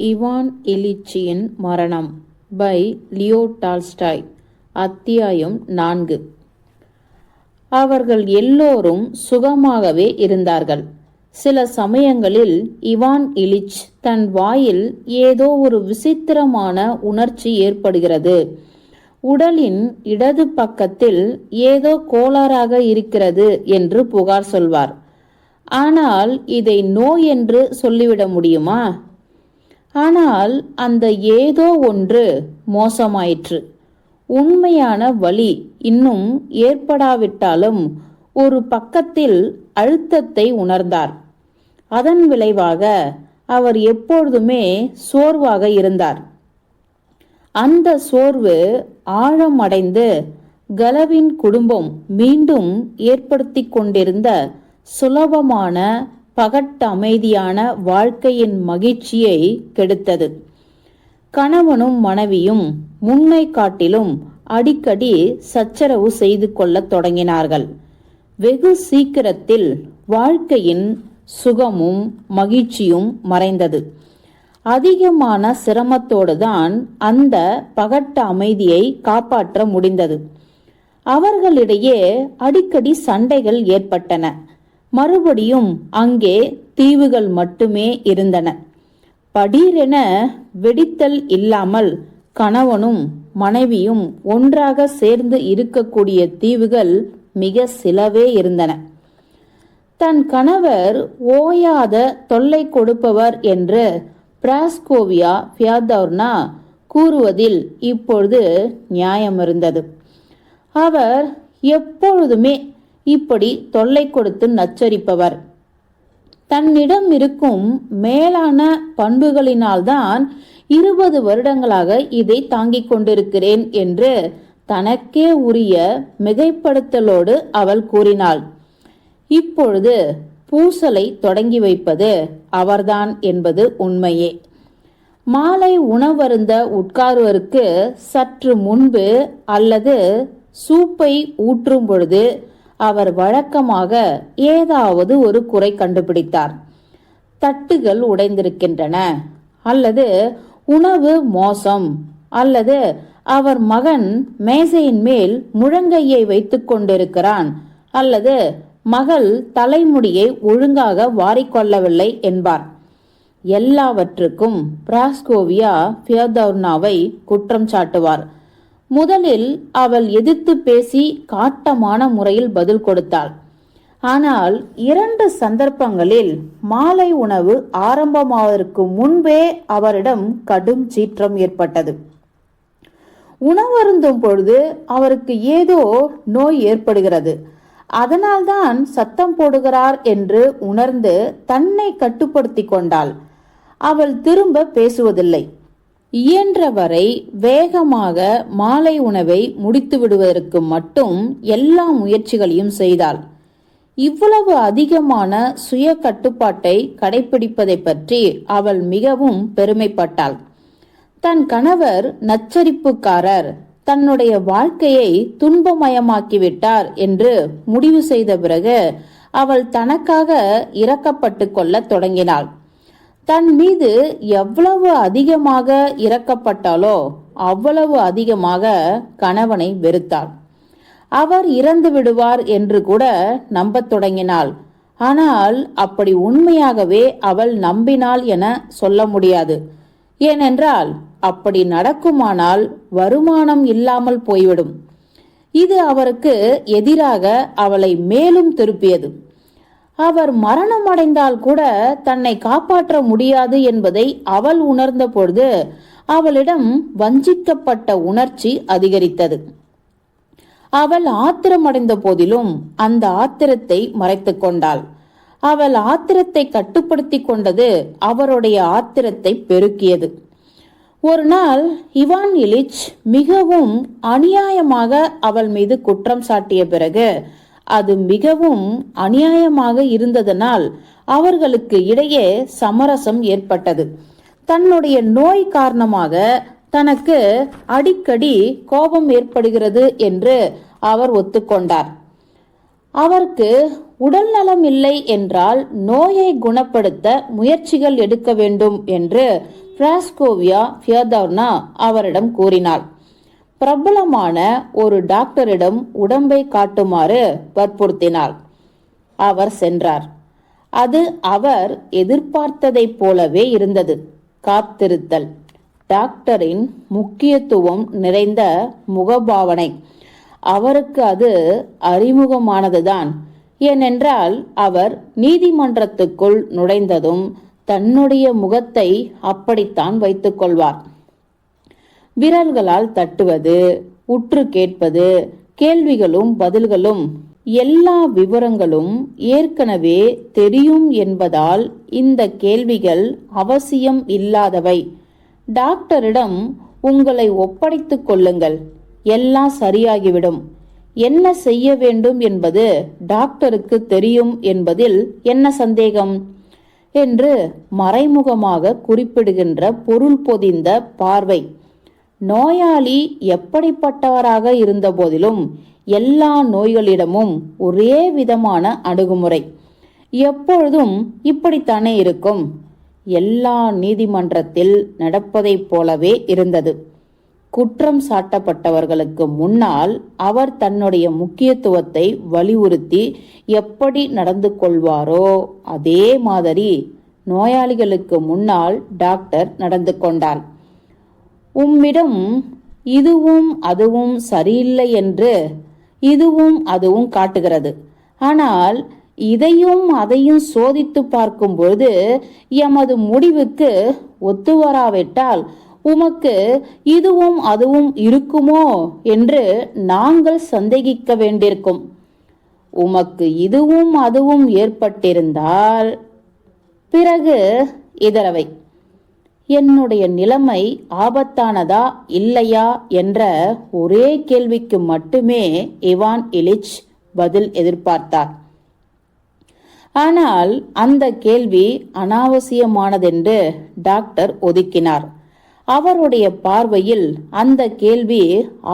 Ivan இலிச்சியின் மரணம் by Leo Tolstoy அத்தியாயம் நான்கு. அவர்கள் எல்லோரும் சுகமாகவே இருந்தார்கள். சில சமயங்களில் இவான் இலிச் தன் வாயில் ஏதோ ஒரு விசித்திரமான உணர்ச்சி ஏற்படுகிறது. உடலின் இடது பக்கத்தில் ஏதோ கோளாறாக இருக்கிறது என்று புகார் சொல்வார். ஆனால் இதை நோய் என்று சொல்லிவிட முடியுமா? ஆனால் அந்த ஏதோ ஒன்று மோசமாயிற்று. உண்மையான வலி இன்னும் ஏற்படாவிட்டாலும் ஒரு பக்கத்தில் அழுத்தத்தை உணர்ந்தார். அதன் விளைவாக அவர் எப்பொழுதுமே சோர்வாக இருந்தார். அந்த சோர்வு ஆழம் அடைந்து கலவின் குடும்பம் மீண்டும் ஏற்படுத்தி கொண்டிருந்த சுலபமான பகட்ட அமைதியான வாழ்க்கையின் மகிழ்ச்சியை கெடுத்தது. கணவனும் மனைவியும் முன்னை காட்டிலும் அடிக்கடி சச்சரவு செய்து கொள்ளத் தொடங்கினார்கள். வெகு சீக்கிரத்தில் வாழ்க்கையின் சுகமும் மகிழ்ச்சியும் மறைந்தது. அதிகமான சிரமத்தோடு தான் அந்த பகட்ட அமைதியை காப்பாற்ற முடிந்தது. அவர்களிடையே அடிக்கடி சண்டைகள் ஏற்பட்டன. மறுபடியும் அங்கே தீவுகள் மட்டுமே இருந்தன. படீரென வெடித்தல் இல்லாமல் கணவனும் மனைவியும் ஒன்றாக சேர்ந்து இருக்கக்கூடிய தீவுகள் மிக சிலவே இருந்தன. தன் கணவர் ஓயாத தொல்லை கொடுப்பவர் என்று பிராஸ்கோவியா பியாதோர்னா கூறுவதில் இப்பொழுது நியாயம் இருந்தது அவர் எப்பொழுதுமே இப்படி தொல்லை கொடுத்து நச்சரிப்பவர். தன்னிடம் இருக்கும் மேலான பண்புகளினால்தான் இருபது வருடங்களாக இதை தாங்கிக் கொண்டிருக்கிறேன் என்று தனக்கே உரிய மிகைப்படுத்தலோடு அவள் கூறினாள். இப்பொழுது பூசலை தொடங்கி வைப்பது அவர்தான் என்பது உண்மையே. மாலை உணவருந்த உட்காருவருக்கு சற்று முன்பு அல்லது சூப்பை ஊற்றும் பொழுது அவர் வழக்கமாக ஏதாவது ஒரு குறை கண்டுபிடித்தார். தட்டுகள் உடைந்திருக்கின்றன. அல்லது உணவு மோசம். அல்லது அவர் மகன் மேசையின் மேல் முழங்கையை வைத்துக் கொண்டிருக்கிறான். அல்லது மகள் தலைமுடியை ஒழுங்காக வாரிக்கொள்ளவில்லை என்பார். எல்லாவற்றுக்கும் பிராஸ்கோவியா பியோதோர்னாவை குற்றம் சாட்டுவார். முதலில் அவள் எதிர்த்து பேசி காட்டமான முறையில் பதில் கொடுத்தாள். ஆனால் இரண்டு சந்தர்ப்பங்களில் மாலை உணவு ஆரம்பமாவதற்கு முன்பே அவரிடம் கடும் சீற்றம் ஏற்பட்டது. உணவருந்தும் பொழுது அவருக்கு ஏதோ நோய் ஏற்படுகிறது. அதனால்தான் சத்தம் போடுகிறார் என்று உணர்ந்து தன்னை கட்டுப்படுத்தி கொண்டாள். அவள் திரும்ப பேசுவதில்லை. இயன்றவரை வேகமாக மாலை உணவை முடித்து விடுவதற்கு மட்டும் எல்லா முயற்சிகளையும் செய்தாள். இவ்வளவு அதிகமான சுய கட்டுப்பாட்டை கடைபிடிப்பதை பற்றி அவள் மிகவும் பெருமைப்பட்டாள். தன் கணவர் நச்சரிப்புக்காரர். தன்னுடைய வாழ்க்கையை துன்பமயமாக்கிவிட்டார் என்று முடிவு செய்த பிறகு அவள் தனக்காக இறக்கப்பட்டு கொள்ள தொடங்கினாள். தன் மீது எவ்வளவு அதிகமாக இறக்கப்பட்டாலோ அவ்வளவு அதிகமாக கணவனை வெறுத்தாள். அவர் இறந்து விடுவார் என்று கூட நம்பத் தொடங்கினாள். ஆனால் அப்படி உண்மையாகவே அவள் நம்பினாள் என சொல்ல முடியாது. ஏனென்றால் அப்படி நடக்குமானால் வருமானம் இல்லாமல் போய்விடும். இது அவருக்கு எதிராக அவளை மேலும் திருப்பியது. அவர் மரணம் அடைந்தால் கூட தன்னை காப்பாற்ற முடியாது என்பதை அவள் உணர்ந்த பொழுது அவளிடம் வஞ்சிக்கப்பட்ட உணர்ச்சி அதிகரித்தது. அவள் ஆத்திரமடைந்த போதிலும் அந்த ஆத்திரத்தை மறைத்துக் கொண்டாள். அவள் ஆத்திரத்தை கட்டுப்படுத்தி கொண்டது அவருடைய ஆத்திரத்தை பெருக்கியது. ஒரு நாள் இவான் இலிச் மிகவும் அநியாயமாக அவள் மீது குற்றம் சாட்டிய பிறகு அது மிகவும் அநியாயமாக இருந்ததனால் அவர்களுக்கு இடையே சமரசம் ஏற்பட்டது. தன்னுடைய நோய் காரணமாக தனக்கு அடிக்கடி கோபம் ஏற்படுகிறது என்று அவர் ஒத்துக்கொண்டார். அவருக்கு உடல் நலம் இல்லை என்றால் நோயை குணப்படுத்த முயற்சிகள் எடுக்க வேண்டும் என்று பிராஸ்கோவியா ஃபியதோர்னா அவரிடம் கூறினார். பிரபலமான ஒரு டாக்டரிடம் உடம்பை காட்டுமாறு வற்புறுத்தினாள் அவர் சென்றார். அது அவர் எதிர்பார்த்ததைப் போலவே இருந்தது. காத்திருத்தல். டாக்டரின் முக்கியத்துவம் நிறைந்த முகபாவனை. அவருக்கு அது அறிமுகமானதுதான். ஏனென்றால் அவர் நீதிமன்றத்துக்குள் நுழைந்ததும் தன்னுடைய முகத்தை அப்படித்தான் வைத்துக்கொள்வார் விரல்களால் தட்டுவது உற்று கேட்பது கேள்விகளும் பதில்களும் எல்லா விவரங்களும் ஏற்கனவே தெரியும் என்பதால் இந்த கேள்விகள் அவசியம் இல்லாதவை. டாக்டரிடம் உங்களை ஒப்படைத்துக் கொள்ளுங்கள். எல்லாம் சரியாகிவிடும். என்ன செய்ய வேண்டும் என்பது டாக்டருக்கு தெரியும் என்பதில் என்ன சந்தேகம்? என்று மறைமுகமாக குறிப்பிடுகின்ற பொருள் பொதிந்த பார்வை. நோயாளி எப்படிப்பட்டவராக இருந்த போதிலும் எல்லா நோய்களிடமும் ஒரே விதமான அணுகுமுறை. எப்பொழுதும் இப்படித்தானே இருக்கும். எல்லா நீதிமன்றத்தில் நடப்பதைப் போலவே இருந்தது. குற்றம் சாட்டப்பட்டவர்களுக்கு முன்னால் அவர் தன்னுடைய முக்கியத்துவத்தை வலியுறுத்தி எப்படி நடந்து கொள்வாரோ அதே மாதிரி நோயாளிகளுக்கு முன்னால் டாக்டர் நடந்து கொண்டார். உம்மிடம் இதுவும் அதுவும் சரியில்லை என்று இதுவும் அதுவும் காட்டுகிறது. ஆனால் இதையும் அதையும் சோதித்து பார்க்கும்போது எமது முடிவுக்கு ஒத்துவராவிட்டால் உமக்கு இதுவும் அதுவும் இருக்குமோ என்று நாங்கள் சந்தேகிக்க வேண்டியிருக்கும். உமக்கு இதுவும் அதுவும் ஏற்பட்டிருந்தால் பிறகு இதரவை. என்னுடைய நிலைமை ஆபத்தானதா இல்லையா என்ற ஒரே கேள்விக்கு மட்டுமே இவான் இலிச் பதில் எதிர்பார்த்தார். ஆனால் அந்த கேள்வி அனாவசியமானதென்று டாக்டர் ஒதுக்கினார். அவருடைய பார்வையில் அந்த கேள்வி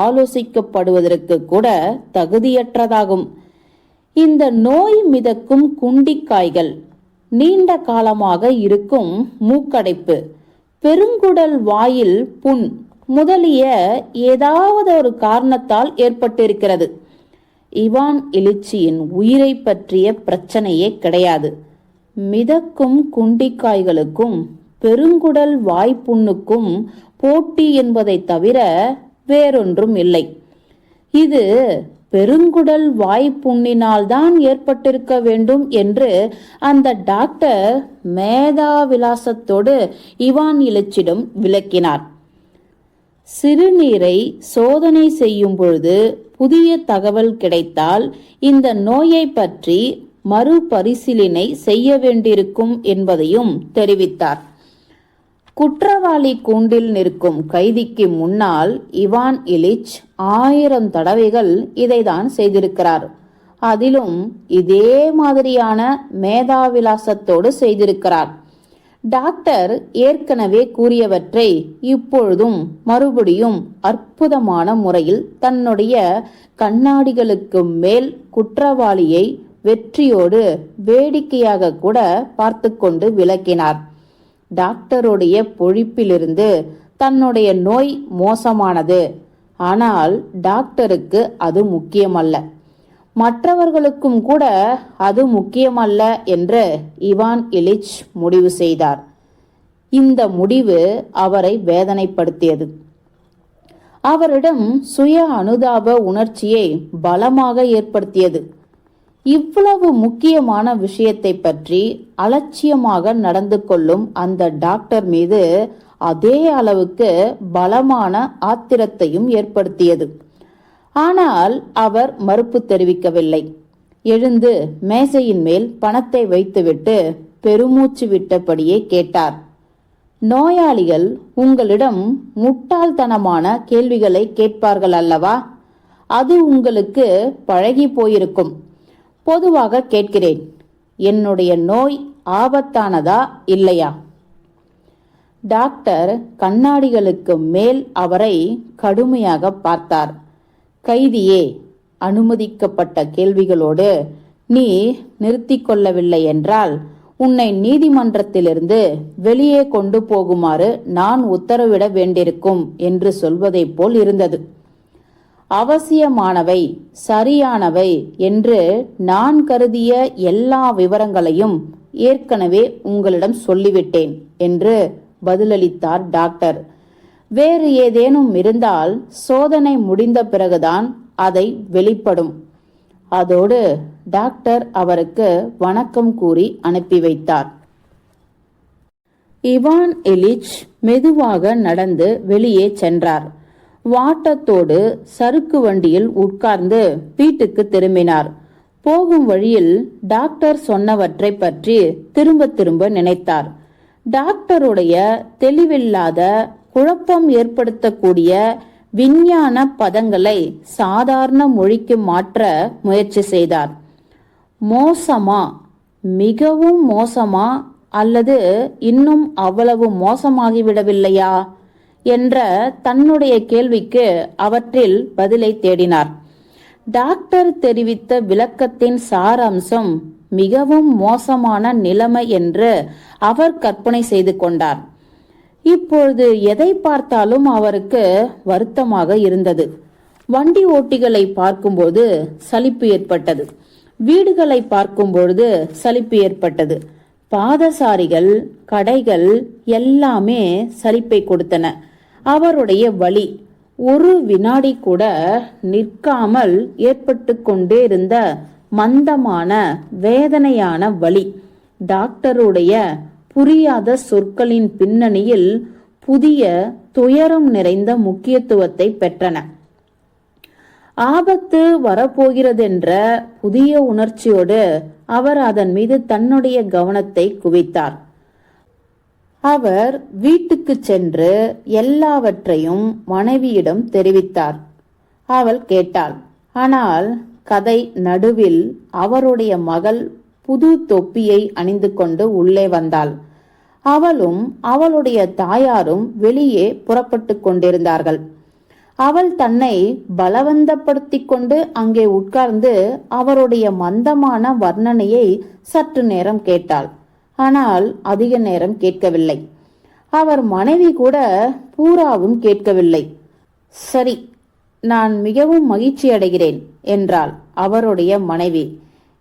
ஆலோசிக்கப்படுவதற்கு கூட தகுதியற்றதாகும். இந்த நோய் மிதக்கும் குண்டிக்காய்கள் நீண்ட காலமாக இருக்கும் மூக்கடைப்பு பெருங்குடல் வாயில் புண் முதலிய ஏதாவது ஒரு காரணத்தால் ஏற்பட்டிருக்கிறது. இவான் எழுச்சியின் உயிரை பற்றிய பிரச்சனையே கிடையாது. மிதக்கும் குண்டிக்காய்களுக்கும் பெருங்குடல் வாய்ப்புண்ணுக்கும் போட்டி என்பதை தவிர வேறொன்றும் இல்லை. இது பெருங்குடல் வாய்ப்புண்ணினால் தான் ஏற்பட்டிருக்க வேண்டும் என்று அந்த டாக்டர் மேதாவிலாசத்தோடு இவான் இலச்சிடம் விளக்கினார். சிறுநீரை சோதனை செய்யும் பொழுது புதிய தகவல் கிடைத்தால் இந்த நோயை பற்றி மறுபரிசீலனை செய்ய வேண்டியிருக்கும் என்பதையும் தெரிவித்தார். குற்றவாளி கூண்டில் நிற்கும் கைதிக்கு முன்னால் இவான் இலிச் ஆயிரம் தடவைகள் இதைதான் செய்திருக்கிறார். அதிலும் இதே மாதிரியான மேதாவிலாசத்தோடு செய்திருக்கிறார். டாக்டர் ஏற்கனவே கூறியவற்றை இப்பொழுதும் மறுபடியும் அற்புதமான முறையில் தன்னுடைய கண்ணாடிகளுக்கு மேல் குற்றவாளியை வெற்றியோடு வேடிக்கையாக கூட பார்த்து கொண்டு விளக்கினார். டாக்டருடைய பொழிப்பிலிருந்து தன்னுடைய நோய் மோசமானது. ஆனால் டாக்டருக்கு அது முக்கியமல்ல. மற்றவர்களுக்கும் கூட அது முக்கியமல்ல என்று இவான் இலிச் முடிவு செய்தார். இந்த முடிவு அவரை வேதனைப்படுத்தியது. அவரிடம் சுய அனுதாப உணர்ச்சியை பலமாக ஏற்படுத்தியது. இவ்வளவு முக்கியமான விஷயத்தை பற்றி அலட்சியமாக நடந்து கொள்ளும் அந்த டாக்டர் மீது அதே அளவுக்கு பலமான ஆத்திரத்தையும் ஏற்படுத்தியது. ஆனால் அவர் மறுப்பு தெரிவிக்கவில்லை. எழுந்து மேசையின் மேல் பணத்தை வைத்துவிட்டு பெருமூச்சு விட்டபடியே கேட்டார். நோயாளிகள் உங்களிடம் முட்டாள்தனமான கேள்விகளை கேட்பார்கள் அல்லவா? அது உங்களுக்கு பழகி போயிருக்கும். பொதுவாக கேட்கிறேன் என்னுடைய நோய் ஆபத்தானதா இல்லையா? டாக்டர் கண்ணாடிகளுக்கு மேல் அவரை கடுமையாக பார்த்தார். கைதியே அனுமதிக்கப்பட்ட கேள்விகளோடு நீ நிறுத்தி கொள்ளவில்லை என்றால் உன்னை நீதிமன்றத்திலிருந்து வெளியே கொண்டு போகுமாறு நான் உத்தரவிட வேண்டியிருக்கும் என்று சொல்வதைப் போல் இருந்தது. அவசியமானவை சரியானவை என்று நான் கருதிய எல்லா விவரங்களையும் ஏற்கனவே உங்களிடம் சொல்லிவிட்டேன் என்று பதிலளித்தார் டாக்டர். வேறு ஏதேனும் இருந்தால் சோதனை முடிந்த பிறகுதான் அதை வெளிப்படும். அதோடு டாக்டர் அவருக்கு வணக்கம் கூறி அனுப்பி வைத்தார். இவான் எலிச் மெதுவாக நடந்து வெளியே சென்றார். வாட்டத்தோடு சறுக்கு வண்டியில் உட்கார்ந்து வீட்டுக்கு திரும்பினார். போகும் வழியில் டாக்டர் சொன்னவற்றை பற்றி திரும்ப திரும்ப நினைத்தார். டாக்டருடைய தெளிவில்லாத குழப்பம் ஏற்படுத்தக்கூடிய விஞ்ஞான பதங்களை சாதாரண மொழிக்கு மாற்ற முயற்சி செய்தார். மோசமா மிகவும் மோசமா அல்லது இன்னும் அவ்வளவு மோசமாகிவிடவில்லையா? என்ற தன்னுடைய கேள்விக்கு அவற்றில் பதிலை தேடினார். டாக்டர் தெரிவித்த விளக்கத்தின் சாராம்சம் மிகவும் மோசமான நிலைமை என்று அவர் கற்பனை செய்து கொண்டார். இப்பொழுது எதை பார்த்தாலும் அவருக்கு வருத்தமாக இருந்தது. வண்டி ஓட்டிகளை பார்க்கும்போது சலிப்பு ஏற்பட்டது. வீடுகளை பார்க்கும்பொழுது சலிப்பு ஏற்பட்டது. பாதசாரிகள் கடைகள் எல்லாமே சலிப்பை கொடுத்தன. அவருடைய வழி. ஒரு வினாடி கூட நிற்காமல் ஏற்பட்டு கொண்டே இருந்த மந்தமான வேதனையான வழி. டாக்டருடைய புரியாத சொற்களின் பின்னணியில் புதிய துயரம் நிறைந்த முக்கியத்துவத்தை பெற்றன. ஆபத்து வரப்போகிறதென்ற புதிய உணர்ச்சியோடு அவர் அதன் மீது தன்னுடைய கவனத்தை குவித்தார். அவர் வீட்டுக்கு சென்று எல்லாவற்றையும் மனைவியிடம் தெரிவித்தார். அவள் கேட்டாள் ஆனால் கதை நடுவில் அவருடைய மகள் புது தொப்பியை அணிந்து கொண்டு உள்ளே வந்தாள். அவளும் அவளுடைய தாயாரும் வெளியே புறப்பட்டு கொண்டிருந்தார்கள். அவள் தன்னை பலவந்தப்படுத்திக் கொண்டு அங்கே உட்கார்ந்து அவருடைய மந்தமான வர்ணனையை சற்று நேரம் கேட்டாள். ஆனால் அதிக நேரம் கேட்கவில்லை. அவர் மனைவி கூட பூராவும் கேட்கவில்லை. சரி நான் மிகவும் மகிழ்ச்சி அடைகிறேன் என்றாள் அவருடைய மனைவி.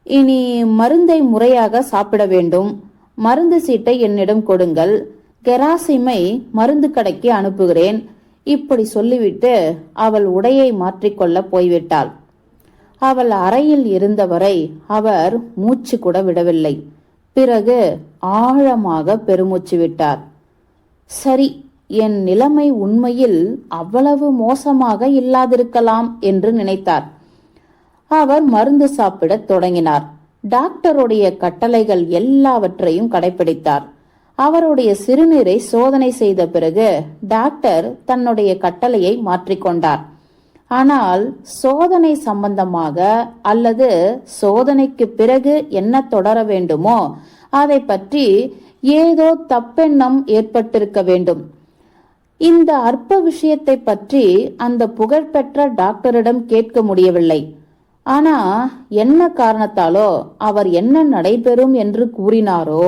இனி மருந்தை முறையாக சாப்பிட வேண்டும். மருந்து சீட்டை என்னிடம் கொடுங்கள். கெராசிமை மருந்து கடைக்கு அனுப்புகிறேன். இப்படி சொல்லிவிட்டு அவள் உடையை மாற்றிக்கொள்ள போய்விட்டாள். அவள் அறையில் இருந்தவரை அவர் மூச்சு கூட விடவில்லை. பிறகு ஆழமாக பெருமூச்சு விட்டார். சரி என் நிலைமை உண்மையில் அவ்வளவு மோசமாக இல்லாதிருக்கலாம் என்று நினைத்தார். அவர் மருந்து சாப்பிடத் தொடங்கினார். டாக்டருடைய கட்டளைகள் எல்லாவற்றையும் கடைபிடித்தார் அவருடைய சிறுநீரை சோதனை செய்த பிறகு டாக்டர் தன்னுடைய கட்டளையை மாற்றிக்கொண்டார். ஆனால் சோதனை சம்பந்தமாக அல்லது சோதனைக்கு பிறகு என்ன தொடர வேண்டுமோ அதை பற்றி ஏதோ தப்பெண்ணம் ஏற்பட்டிருக்க வேண்டும். இந்த அற்ப விஷயத்தை பற்றி அந்த புகழ்பெற்ற டாக்டரிடம் கேட்க முடியவில்லை. ஆனா என்ன காரணத்தாலோ அவர் என்ன நடைபெறும் என்று கூறினாரோ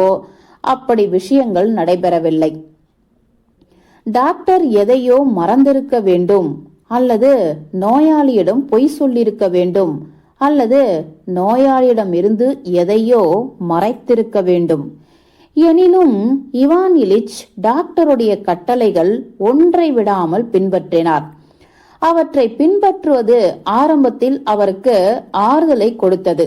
அப்படி விஷயங்கள் நடைபெறவில்லை. டாக்டர் எதையோ மறந்திருக்க வேண்டும். அல்லது நோயாளியிடம் பொய் சொல்லியிருக்க வேண்டும் அல்லது நோயாளியிடம் இருந்து எதையோ மறைத்திருக்க வேண்டும். எனினும் இவான் இலிச் டாக்டருடைய கட்டளைகள் ஒன்றை விடாமல் பின்பற்றினார். அவற்றை பின்பற்றுவது ஆரம்பத்தில் அவருக்கு ஆறுதலை கொடுத்தது.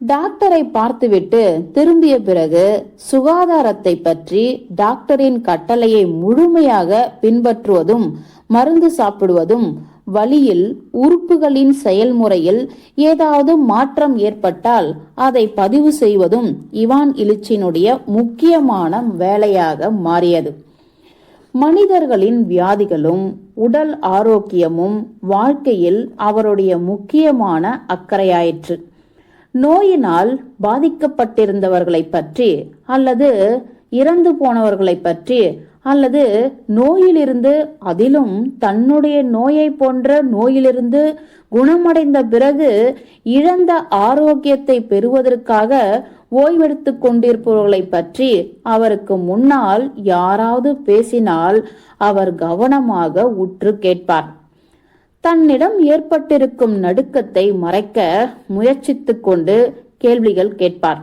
டாக்டரை பார்த்துவிட்டு திரும்பிய பிறகு சுகாதாரத்தை பற்றி டாக்டரின் கட்டளையை முழுமையாக பின்பற்றுவதும் மருந்து சாப்பிடுவதும் வழியில் உறுப்புகளின் செயல்முறையில் ஏதாவது மாற்றம் ஏற்பட்டால் அதை பதிவு செய்வதும் இவான் இலிச்சினுடைய முக்கியமான வேலையாக மாறியது. மனிதர்களின் வியாதிகளும் உடல் ஆரோக்கியமும் வாழ்க்கையில் அவருடைய முக்கியமான அக்கறையாயிற்று. நோயினால் பாதிக்கப்பட்டிருந்தவர்களை பற்றி அல்லது இறந்து போனவர்களை பற்றி அல்லது நோயிலிருந்து அதிலும் தன்னுடைய நோயை போன்ற நோயிலிருந்து குணமடைந்த பிறகு இழந்த ஆரோக்கியத்தை பெறுவதற்காக ஓய்வெடுத்துக் கொண்டிருப்பவர்களை பற்றி அவருக்கு முன்னால் யாராவது பேசினால் அவர் கவனமாக உற்று கேட்பார். தன்னிடம் ஏற்பட்டிருக்கும் நடுக்கத்தை மறைக்க முயற்சித்துக் கொண்டு கேள்விகள் கேட்பார்.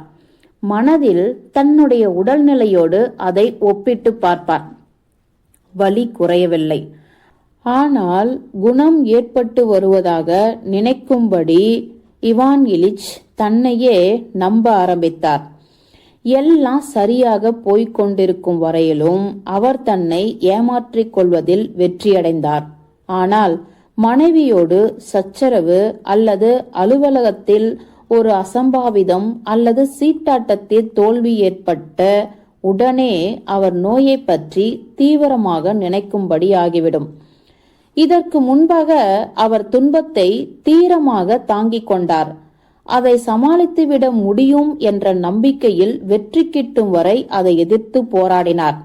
மனதில் தன்னுடைய உடல்நிலையோடு அதை ஒப்பிட்டு பார்ப்பார். வலி குறையவில்லை. ஆனால் குணம் ஏற்பட்டு வருவதாக நினைக்கும்படி இவான் இலிச் தன்னையே நம்ப ஆரம்பித்தார். எல்லாம் சரியாக போய்க் கொண்டிருக்கும் வரையிலும் அவர் தன்னை ஏமாற்றிக் கொள்வதில் வெற்றியடைந்தார். ஆனால் மனைவியோடு சச்சரவு அல்லது அலுவலகத்தில் ஒரு அசம்பாவிதம் அல்லது சீட்டாட்டத்தில் தோல்வி ஏற்பட்ட உடனே அவர் நோயை பற்றி தீவிரமாக நினைக்கும்படி ஆகிவிடும். இதற்கு முன்பாக அவர் துன்பத்தை தீரமாக தாங்கிக் கொண்டார். அதை சமாளித்துவிட முடியும் என்ற நம்பிக்கையில் வெற்றி கிட்டும் வரை அதை எதிர்த்து போராடினார்.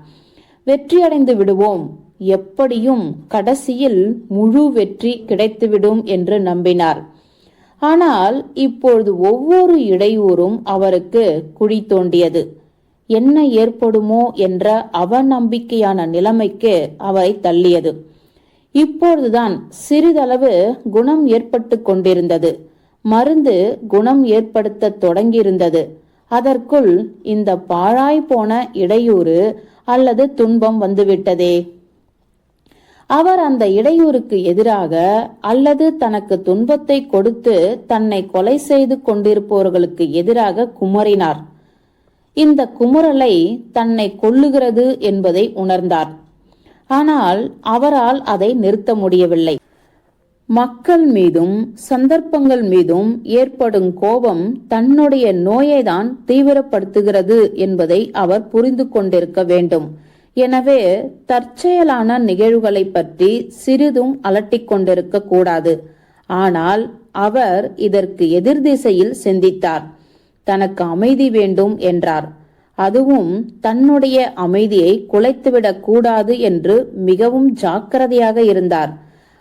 வெற்றியடைந்து விடுவோம். எப்படியும் கடைசியில் முழு வெற்றி கிடைத்துவிடும் என்று நம்பினார். ஆனால் இப்பொழுது ஒவ்வொரு இடையூறும் அவருக்கு குழி தோண்டியது. என்ன ஏற்படுமோ என்ற அவநம்பிக்கையான நிலைமைக்கு அவரை தள்ளியது. இப்பொழுதுதான் சிறிதளவு குணம் ஏற்பட்டு கொண்டிருந்தது. மருந்து குணம் ஏற்படுத்த தொடங்கியிருந்தது. அதற்குள் இந்த பாழாய் போன இடையூறு அல்லது துன்பம் வந்துவிட்டதே. அவர் அந்த இடையூறுக்கு எதிராக அல்லது தனக்கு துன்பத்தை கொடுத்து தன்னை கொலை செய்து கொண்டிருப்பவர்களுக்கு எதிராக குமரினார். இந்த குமுறலை தன்னை கொல்லுகிறது என்பதை உணர்ந்தார். ஆனால் அவரால் அதை நிறுத்த முடியவில்லை. மக்கள் மீதும் சந்தர்ப்பங்கள் மீதும் ஏற்படும் கோபம் தன்னுடைய நோயைதான் தீவிரப்படுத்துகிறது என்பதை அவர் புரிந்து கொண்டிருக்க வேண்டும். எனவே தற்செயலான நிகழ்வுகளை பற்றி சிறிதும் அலட்டிக் கொண்டிருக்க கூடாது. ஆனால் அவர் இதற்கு எதிர்திசையில் சிந்தித்தார். தனக்கு அமைதி வேண்டும் என்றார். அதுவும் தன்னுடைய அமைதியை குலைத்துவிடக் கூடாது என்று மிகவும் ஜாக்கிரதையாக இருந்தார்.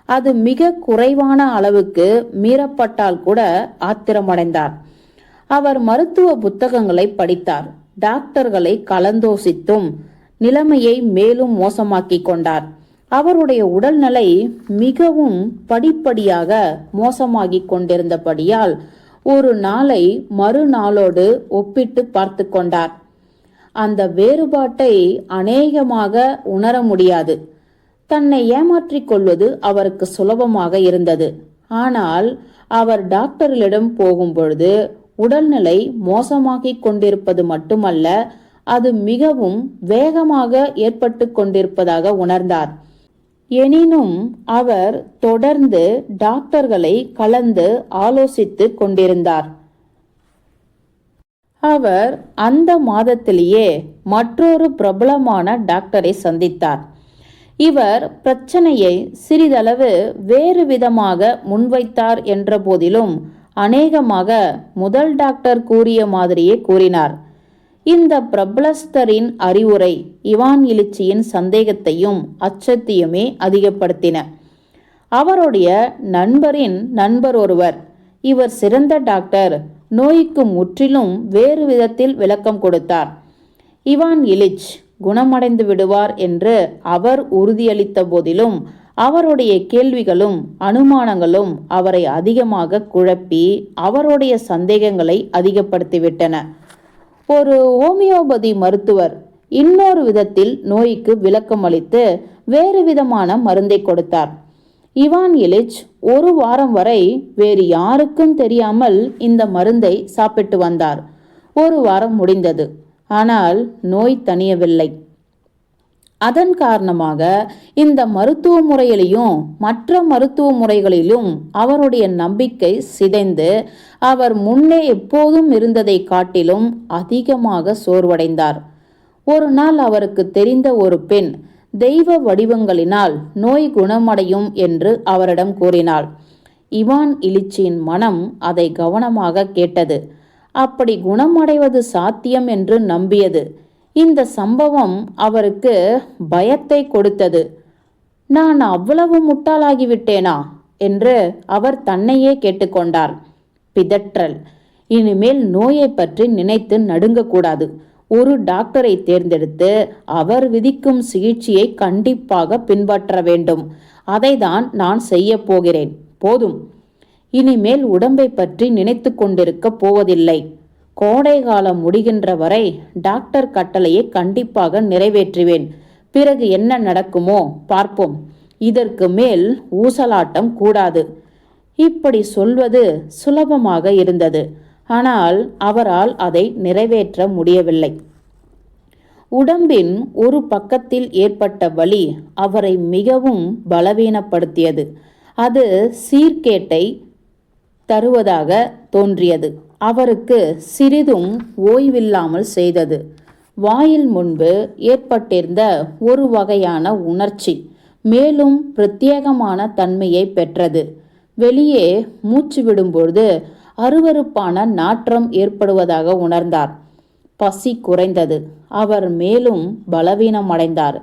அது மிக குறைவான அளவுக்கு மீறப்பட்டால் கூட ஆத்திரமடைந்தார். அவர் மருத்துவ புத்தகங்களை படித்தார். டாக்டர்களை கலந்தோசித்தும் நிலைமையை மேலும் மோசமாக்கிக் கொண்டார். அவருடைய உடல்நிலை மிகவும் படிப்படியாக மோசமாகிக் கொண்டிருந்தபடியால் ஒரு நாளை மறுநாளோடு ஒப்பிட்டு பார்த்து கொண்டார். அந்த வேறுபாட்டை அநேகமாக உணர முடியாது. தன்னை ஏமாற்றிக் கொள்வது அவருக்கு சுலபமாக இருந்தது. ஆனால் அவர் டாக்டர்களிடம் போகும்பொழுது உடல்நிலை மோசமாகிக் கொண்டிருப்பது மட்டுமல்ல அது மிகவும் வேகமாக ஏற்பட்டு கொண்டிருப்பதாக உணர்ந்தார். எனினும் அவர் தொடர்ந்து டாக்டர்களை கலந்து ஆலோசித்து கொண்டிருந்தார். அவர் அந்த மாதத்திலேயே மற்றொரு பிரபலமான டாக்டரை சந்தித்தார். இவர் பிரச்சனையை சிறிதளவு வேறு விதமாக முன்வைத்தார் என்ற போதிலும் அநேகமாக முதல் டாக்டர் கூறிய மாதிரியே கூறினார். இந்த பிரபலஸ்தரின் அறிவுரை இவான் இலிச்சியின் சந்தேகத்தையும் அச்சத்தையுமே அதிகப்படுத்தின. அவருடைய நண்பரின் நண்பர் ஒருவர். இவர் சிறந்த டாக்டர். நோய்க்கு முற்றிலும் வேறு விதத்தில் விளக்கம் கொடுத்தார். இவான் இலிச் குணமடைந்து விடுவார் என்று அவர் உறுதியளித்த போதிலும் அவருடைய கேள்விகளும் அனுமானங்களும் அவரை அதிகமாக குழப்பி அவருடைய சந்தேகங்களை அதிகப்படுத்திவிட்டன. ஒரு ஹோமியோபதி மருத்துவர் இன்னொரு விதத்தில் நோய்க்கு விளக்கம் அளித்து வேறு விதமான மருந்தை கொடுத்தார். இவான் இலிச் ஒரு வாரம் வரை வேறு யாருக்கும் தெரியாமல் இந்த மருந்தை சாப்பிட்டு வந்தார். ஒரு வாரம் முடிந்தது. ஆனால் நோய் தணியவில்லை. அதன் காரணமாக இந்த மருத்துவ முறையிலையும் மற்ற மருத்துவ முறைகளிலும் அவருடைய நம்பிக்கை சிதைந்து அவர் முன்னே எப்போதும் இருந்ததை காட்டிலும் அதிகமாக சோர்வடைந்தார். ஒரு நாள் அவருக்கு தெரிந்த ஒரு பெண் தெய்வ வடிவங்களினால் நோய் குணமடையும் என்று அவரிடம் கூறினாள். இவான் இலிச்சியின் மனம் அதை கவனமாக கேட்டது. அப்படி குணமடைவது சாத்தியம் என்று நம்பியது. இந்த சம்பவம் அவருக்கு பயத்தை கொடுத்தது. நான் அவ்வளவு முட்டாளாகிவிட்டேனா? என்று அவர் தன்னையே கேட்டுக்கொண்டார். பிதற்றல். இனிமேல் நோயை பற்றி நினைத்து நடுங்கக்கூடாது. ஒரு டாக்டரை தேர்ந்தெடுத்து அவர் விதிக்கும் சிகிச்சையை கண்டிப்பாக பின்பற்ற வேண்டும். அதைதான் நான் செய்ய போகிறேன். போதும். இனிமேல் உடம்பை பற்றி நினைத்து கொண்டிருக்க போவதில்லை. கோடை காலம் முடிகின்ற வரை டாக்டர் கட்டளையை கண்டிப்பாக நிறைவேற்றுவேன். பிறகு என்ன நடக்குமோ பார்ப்போம். இதற்கு மேல் ஊசலாட்டம் கூடாது. இப்படி சொல்வது சுலபமாக இருந்தது. ஆனால் அவரால் அதை நிறைவேற்ற முடியவில்லை. உடம்பின் ஒரு பக்கத்தில் ஏற்பட்ட வலி அவரை மிகவும் பலவீனப்படுத்தியது. அது சீர்கேட்டை தருவதாக தோன்றியது. அவருக்கு சிறிதும் ஓய்வில்லாமல் செய்தது. வாயில் முன்பு ஏற்பட்டிருந்த ஒரு வகையான உணர்ச்சி மேலும் பிரத்யேகமான தன்மையை பெற்றது. வெளியே மூச்சு விடும்பொழுது அருவருப்பான நாற்றம் ஏற்படுவதாக உணர்ந்தார். பசி குறைந்தது. அவர் மேலும் பலவீனமடைந்தார்.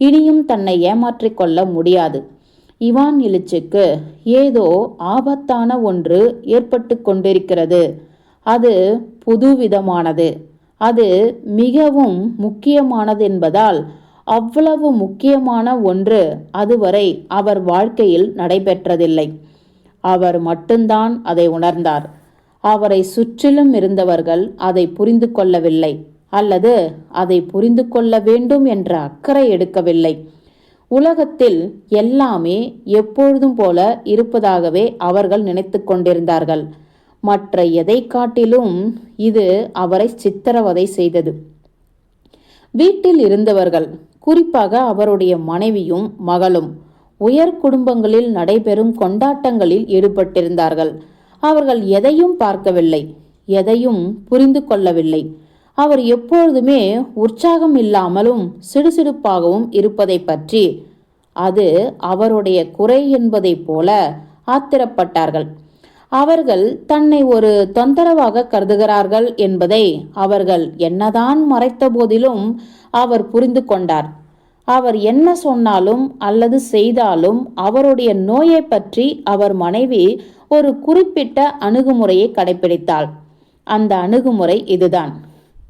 இனியும் தன்னை ஏமாற்றிக் கொள்ள முடியாது. இவான் இலிச்சுக்கு ஏதோ ஆபத்தான ஒன்று ஏற்பட்டு கொண்டிருக்கிறது. அது புதுவிதமானது. அது மிகவும் முக்கியமானது என்பதால் அவ்வளவு முக்கியமான ஒன்று அதுவரை அவர் வாழ்க்கையில் நடைபெற்றதில்லை. அவர் மட்டும்தான் அதை உணர்ந்தார். அவரை சுற்றிலும் இருந்தவர்கள் அதை புரிந்து கொள்ளவில்லை அல்லது அதை புரிந்து கொள்ள வேண்டும் என்ற அக்கறை எடுக்கவில்லை. உலகத்தில் எல்லாமே எப்பொழுதும் போல இருப்பதாகவே அவர்கள் நினைத்து கொண்டிருந்தார்கள். மற்ற எதை காட்டிலும் இது அவரை சித்திரவதை செய்தது. வீட்டில் இருந்தவர்கள் குறிப்பாக அவருடைய மனைவியும் மகளும் உயர் குடும்பங்களில் நடைபெறும் கொண்டாட்டங்களில் ஈடுபட்டிருந்தார்கள். அவர்கள் எதையும் பார்க்கவில்லை எதையும் புரிந்து கொள்ளவில்லை. அவர் எப்பொழுதுமே உற்சாகம் இல்லாமலும் சிடுசிடுப்பாகவும் இருப்பதை பற்றி அது அவருடைய குறை என்பதைப் போல ஆத்திரப்பட்டார்கள். அவர்கள் தன்னை ஒரு தொந்தரவாக கருதுகிறார்கள் என்பதை அவர்கள் என்னதான் மறைத்த போதிலும் அவர் புரிந்து கொண்டார். அவர் என்ன சொன்னாலும் அல்லது செய்தாலும் அவருடைய நோயை பற்றி அவர் மனைவி ஒரு குறிப்பிட்ட அணுகுமுறையை கடைபிடித்தாள் அந்த அணுகுமுறை இதுதான்.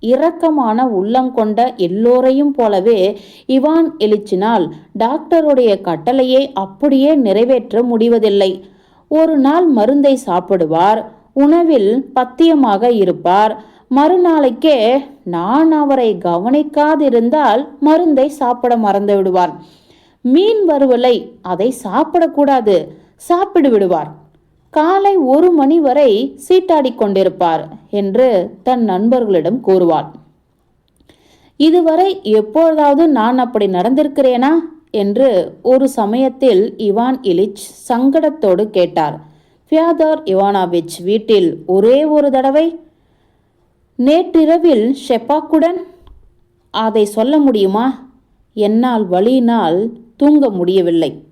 இரக்கமான உள்ளங்கொண்ட எல்லோரையும் போலவே இவான் எலிச்சினால் டாக்டருடைய கட்டளையை அப்படியே நிறைவேற்ற முடிவதில்லை. ஒரு நாள் மருந்தை சாப்பிடுவார். உணவில் பத்தியமாக இருப்பார். மறுநாளைக்கே நான் அவரை கவனிக்காதிருந்தால் மருந்தை சாப்பிட மறந்து விடுவார். மீன் வறுவலை அதை சாப்பிடக்கூடாது சாப்பிடு விடுவார். காலை ஒரு மணி வரை சீட்டாடி கொண்டிருப்பார் என்று தன் நண்பர்களிடம் கூறுவாள். இதுவரை எப்பொழுதாவது நான் அப்படி நடந்திருக்கிறேனா? என்று ஒரு சமயத்தில் இவான் இலிச் சங்கடத்தோடு கேட்டார். ஃபியாதர் இவானாவிச் வீட்டில் ஒரே ஒரு தடவை? நேற்றிரவில் ஷெப்பாக்குடன் அதை சொல்ல முடியுமா? என்னால் வழியினால் தூங்க முடியவில்லை.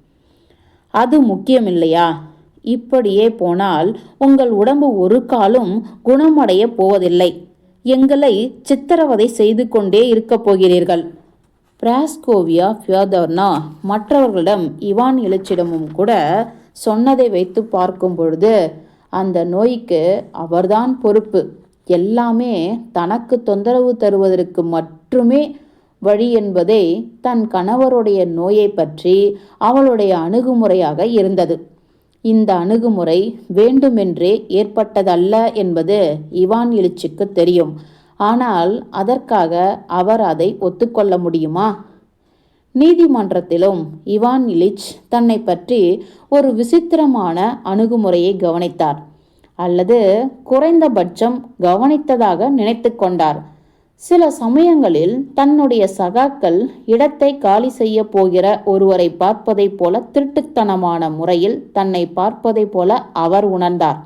அது முக்கியமில்லையா? இப்படியே போனால் உங்கள் உடம்பு ஒரு காலும் குணமடைய போவதில்லை. எங்களை சித்திரவதை செய்து கொண்டே இருக்கப் போகிறீர்கள். பிராஸ்கோவியா ஃபியோதர்னா மற்றவர்களிடம் இவான் எழுச்சிடமும் கூட சொன்னதை வைத்து பார்க்கும் பொழுது அந்த நோய்க்கு அவர்தான் பொறுப்பு. எல்லாமே தனக்கு தொந்தரவு தருவதற்கு மட்டுமே வழி என்பதே தன் கணவருடைய நோயை பற்றி அவளுடைய அணுகுமுறையாக இருந்தது. இந்த அணுகுமுறை வேண்டுமென்றே ஏற்பட்டதல்ல என்பது இவான் இலிச்சுக்கு தெரியும். ஆனால் அதற்காக அவர் அதை ஒத்துக்கொள்ள முடியுமா? நீதிமன்றத்திலும் இவான் இலிச் தன்னை பற்றி ஒரு விசித்திரமான அணுகுமுறையை கவனித்தார் அல்லது குறைந்தபட்சம் கவனித்ததாக நினைத்து கொண்டார். சில சமயங்களில் தன்னுடைய சகாக்கள் இடத்தை காலி செய்ய போகிற ஒருவரை பார்ப்பதைப் போல திருட்டுத்தனமான முறையில் தன்னை பார்ப்பதைப் போல அவர் உணர்ந்தார்.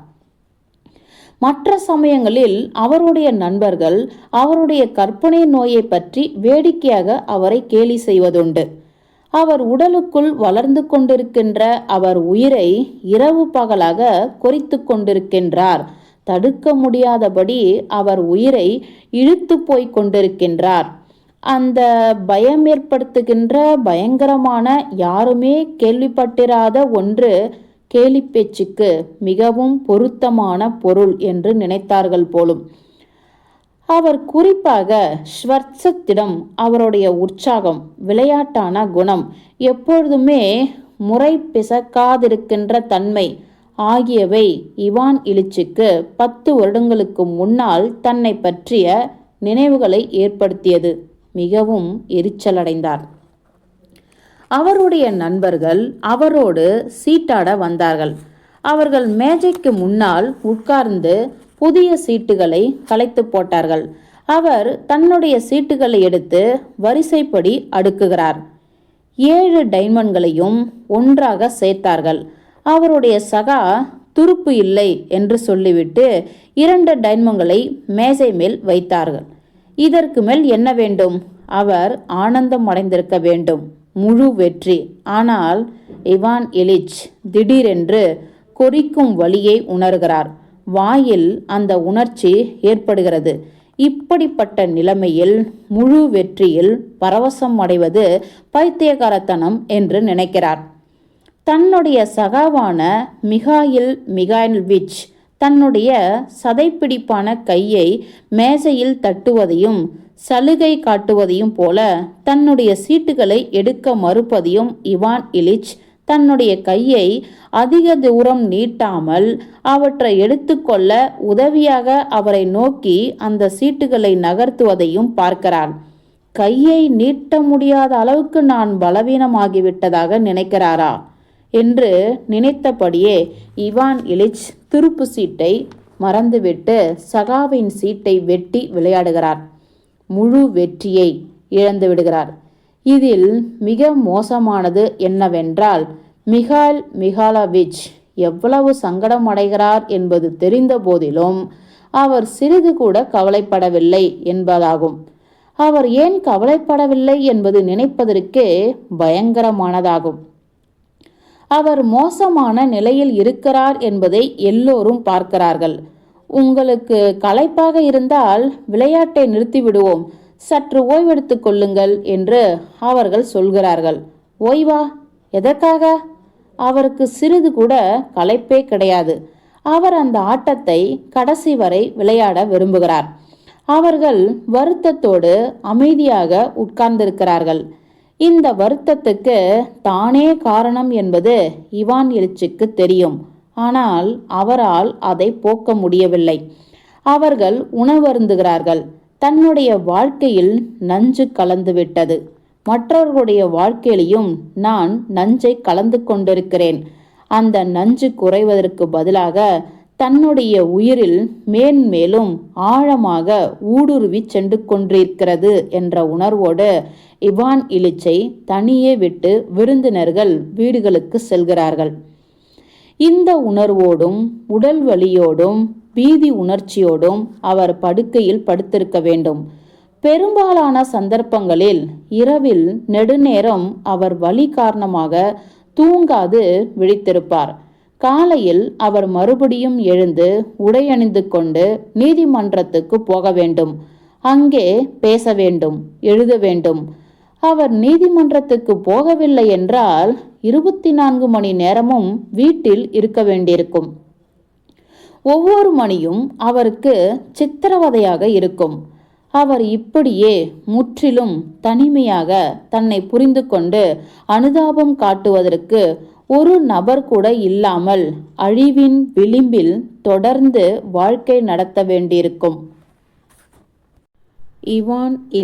மற்ற சமயங்களில் அவருடைய நண்பர்கள் அவருடைய கற்பனை நோயை பற்றி வேடிக்கையாக அவரை கேலி செய்வதுண்டு. அவர் உடலுக்குள் வளர்ந்து கொண்டிருக்கின்ற அவர் உயிரை இரவு பகலாக கொறித்து கொண்டிருக்கின்றார். தடுக்க முடியாதபடி அவர் உயிரை இழுத்து போய் கொண்டிருக்கின்றார். அந்த பயம் ஏற்படுத்துகின்ற பயங்கரமான யாருமே கேள்விப்பட்டிராத ஒன்று கேலிப்பேச்சுக்கு மிகவும் பொருத்தமான பொருள் என்று நினைத்தார்கள் போலும். அவர் குறிப்பாக ஸ்வர்சத்திடம் அவருடைய உற்சாகம் விளையாட்டான குணம் எப்பொழுதுமே முறை பிசக்காதிருக்கின்ற தன்மை ஆகியவை இவான் இலிச்சுக்கு பத்து வருடங்களுக்கு முன்னால் தன்னை பற்றிய நினைவுகளை ஏற்படுத்தியது. மிகவும் எரிச்சலடைந்தார். அவருடைய நண்பர்கள் அவரோடு சீட்டாட வந்தார்கள். அவர்கள் மேஜைக்கு முன்னால் உட்கார்ந்து புதிய சீட்டுகளை கலைத்து போட்டார்கள். அவர் தன்னுடைய சீட்டுகளை எடுத்து வரிசைப்படி அடுக்குகிறார். ஏழு டைமண்ட்களையும் ஒன்றாக சேர்த்தார்கள். அவருடைய சகா துருப்பு இல்லை என்று சொல்லிவிட்டு இரண்டு டைமண்ட்களை மேசை மேல் வைத்தார்கள். இதற்கு மேல் என்ன வேண்டும்? அவர் ஆனந்தம் அடைந்திருக்க வேண்டும். முழு வெற்றி. ஆனால் இவான் எலிச் திடீரென்று கொறிக்கும் வழியை உணர்கிறார். வாயில் அந்த உணர்ச்சி ஏற்படுகிறது. இப்படிப்பட்ட நிலைமையில் முழு வெற்றியில் பரவசம் அடைவது பைத்தியகாரத்தனம் என்று நினைக்கிறார். தன்னுடைய சகாவான மிகாயில் மிகாயில்விச் தன்னுடைய சதைப்பிடிப்பான கையை மேசையில் தட்டுவதையும் சலுகை காட்டுவதையும் போல தன்னுடைய சீட்டுகளை எடுக்க மறுப்பதையும் இவான் இலிச் தன்னுடைய கையை அதிக தூரம் நீட்டாமல் அவற்றை எடுத்துக்கொள்ள உதவியாக அவரை நோக்கி அந்த சீட்டுகளை நகர்த்துவதையும் பார்க்கிறான். கையை நீட்ட முடியாத அளவுக்கு நான் பலவீனமாகிவிட்டதாக நினைக்கிறாரா? என்று நினைத்தபடியே இவான் இலிச் துருப்பு சீட்டை மறந்துவிட்டு சகாவின் சீட்டை வெட்டி விளையாடுகிறார். முழு வெற்றியை இழந்து விடுகிறார். இதில் மிக மோசமானது என்னவென்றால் மிகால் மிகாலவிச் எவ்வளவு சங்கடம் அடைகிறார் என்பது தெரிந்த போதிலும் அவர் சிறிது கூட கவலைப்படவில்லை என்பதாகும். அவர் ஏன் கவலைப்படவில்லை என்பது நினைப்பதற்கே பயங்கரமானதாகும். அவர் மோசமான நிலையில் இருக்கிறார் என்பதை எல்லோரும் பார்க்கிறார்கள். உங்களுக்கு களைப்பாக இருந்தால் விளையாட்டை நிறுத்திவிடுவோம். சற்று ஓய்வெடுத்துக் கொள்ளுங்கள் என்று அவர்கள் சொல்கிறார்கள். ஓய்வா? எதற்காக? அவருக்கு சிறிது கூட களைப்பே கிடையாது. அவர் அந்த ஆட்டத்தை கடைசி வரை விளையாட விரும்புகிறார். அவர்கள் வருத்தத்தோடு அமைதியாக உட்கார்ந்திருக்கிறார்கள். இந்த வருத்தத்துக்கு தானே காரணம் என்பது இவான் எழுச்சிக்கு தெரியும். ஆனால் அவரால் அதை போக்க முடியவில்லை. அவர்கள் உணவருந்துகிறார்கள். தன்னுடைய வாழ்க்கையில் நஞ்சு கலந்துவிட்டது. மற்றவர்களுடைய வாழ்க்கையிலையும் நான் நஞ்சை கலந்து கொண்டிருக்கிறேன். அந்த நஞ்சு குறைவதற்கு பதிலாக தன்னுடைய உயிரில் மேன்மேலும் ஆழமாக ஊடுருவி சென்று கொண்டிருக்கிறது என்ற உணர்வோடு இவான் இலிச்சை தனியே விட்டு விருந்தினர்கள் வீடுகளுக்கு செல்கிறார்கள். இந்த உணர்வோடும் உடல் வலியோடும் பீதி உணர்ச்சியோடும் அவர் படுக்கையில் படுத்திருக்க வேண்டும். பெரும்பாலான சந்தர்ப்பங்களில் இரவில் நெடுநேரம் அவர் வலி காரணமாக தூங்காது விழித்திருப்பார். காலையில் அவர் மறுபடியும் எழுந்து உடையணிந்து கொண்டு நீதிமன்றத்துக்கு போக வேண்டும். அங்கே பேச வேண்டும் எழுத வேண்டும். அவர் நீதிமன்றத்துக்கு போகவில்லை என்றால் இருபத்தி நான்கு மணி நேரமும் வீட்டில் இருக்க வேண்டியிருக்கும். ஒவ்வொரு மணியும் அவருக்கு சித்திரவதையாக இருக்கும். அவர் இப்படியே முற்றிலும் தனிமையாக தன்னை புரிந்து கொண்டு அனுதாபம் காட்டுவதற்கு ஒரு நபர் கூட இல்லாமல் அழிவின் விளிம்பில் தொடர்ந்து வாழ்க்கை நடத்த வேண்டியிருக்கும். இவான் இலி